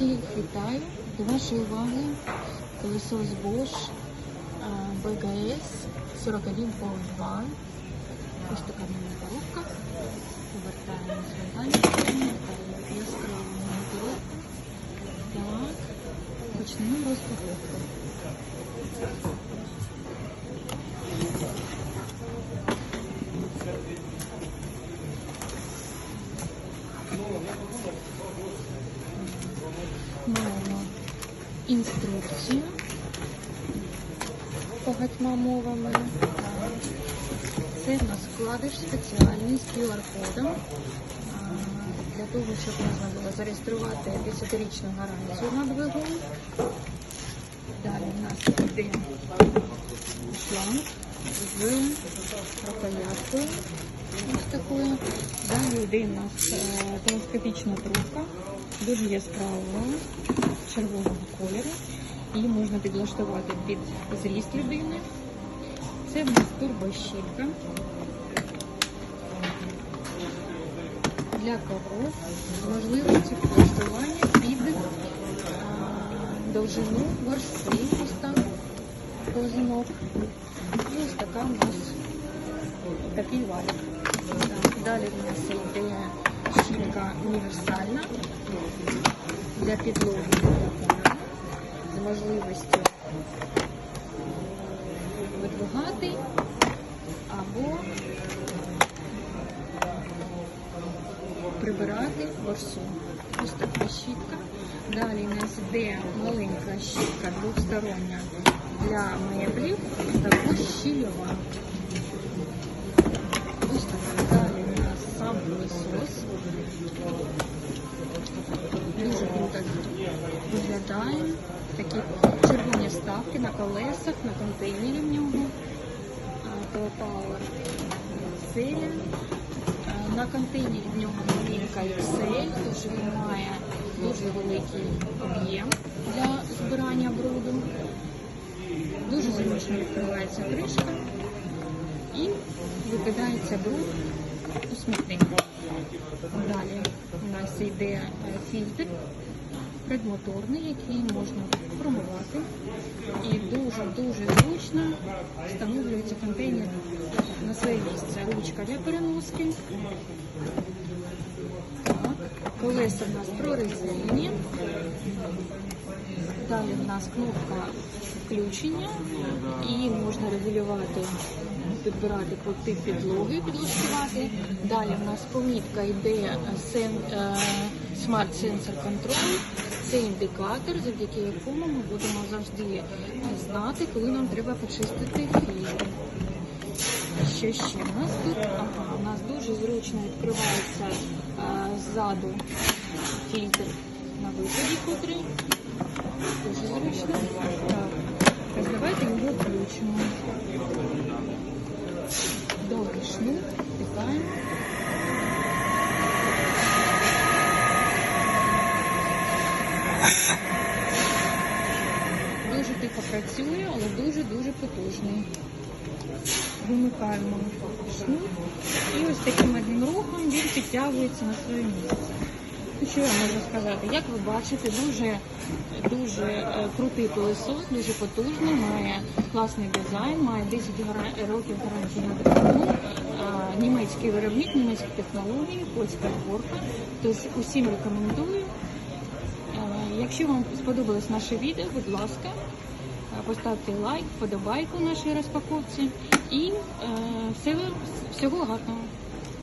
Всіх вітаю до вашої уваги пилосос Bosch а, BGS 41,2. Ось така мені коробка. Повертаємо звертання. Так, почнемо розпаковку. Маємо інструкцію багатьма мовами. Це в нас вкладиш спеціальний з QR-кодом для того, щоб можна було зареєструвати 10-річну гарантію на двигун. Далі в нас йде шланг з рукояткою. Ось такою. Далі йде у нас е, телескопічна трубка, дуже яскравого червоного кольору. Її можна підлаштувати під зріст людини. Це в нас турбощітка для коров з можливістю підлаштування під а, довжину борщі, позинок. І ось така у нас такий валік. Далі в нас йде щітка універсальна для підлоги з можливістю видвигати або прибирати борсу. Ось така щітка. Далі у нас йде маленька щітка двостороння для меблів, також щільова. Ось. Далі у нас сам пилосос. Дуже круто виглядає. Такі червоні вставки на колесах, на контейнері в нього. Power серія. На контейнері в нього новинка Excel, тож він має дуже великий об'єм для збирання бруду. Дуже зручно відкривається кришка і викидається бруд у смітник. Далі у нас йде фільтр предмоторний, який можна промивати. І дуже-дуже зручно встановлюється контейнер на своє місце. Ручка для переноски. Колеса в нас прорезинені. Далі в нас кнопка включення і можна регулювати, підбирати під тип підлоги, підлаштувати. Далі в нас помітка йде сен, е, Smart Sensor Control. Це індикатор, завдяки якому ми будемо завжди знати, коли нам треба почистити фільтр. Що ще у нас тут? Ага, у нас дуже зручно відкривається а, ззаду фільтр на виході, котрий. Дуже зручно. Так, давайте його включимо. Довгий шнур, втикаємо. Дуже тихо працює, але дуже-дуже потужний. Вимикаємо шнур і ось таким одним рухом він підтягується на своє місце. Ну, що я можу сказати? Як ви бачите, дуже дуже е, крутий пилосос, дуже потужний, має класний дизайн, має 10 років гарантії на е, німецький виробник, німецькі технології, польська зборка. Тобто усім рекомендую. Е, Якщо вам сподобалось наше відео, будь ласка, поставте лайк, вподобайку нашій розпаковці і е, всього, всього гарного.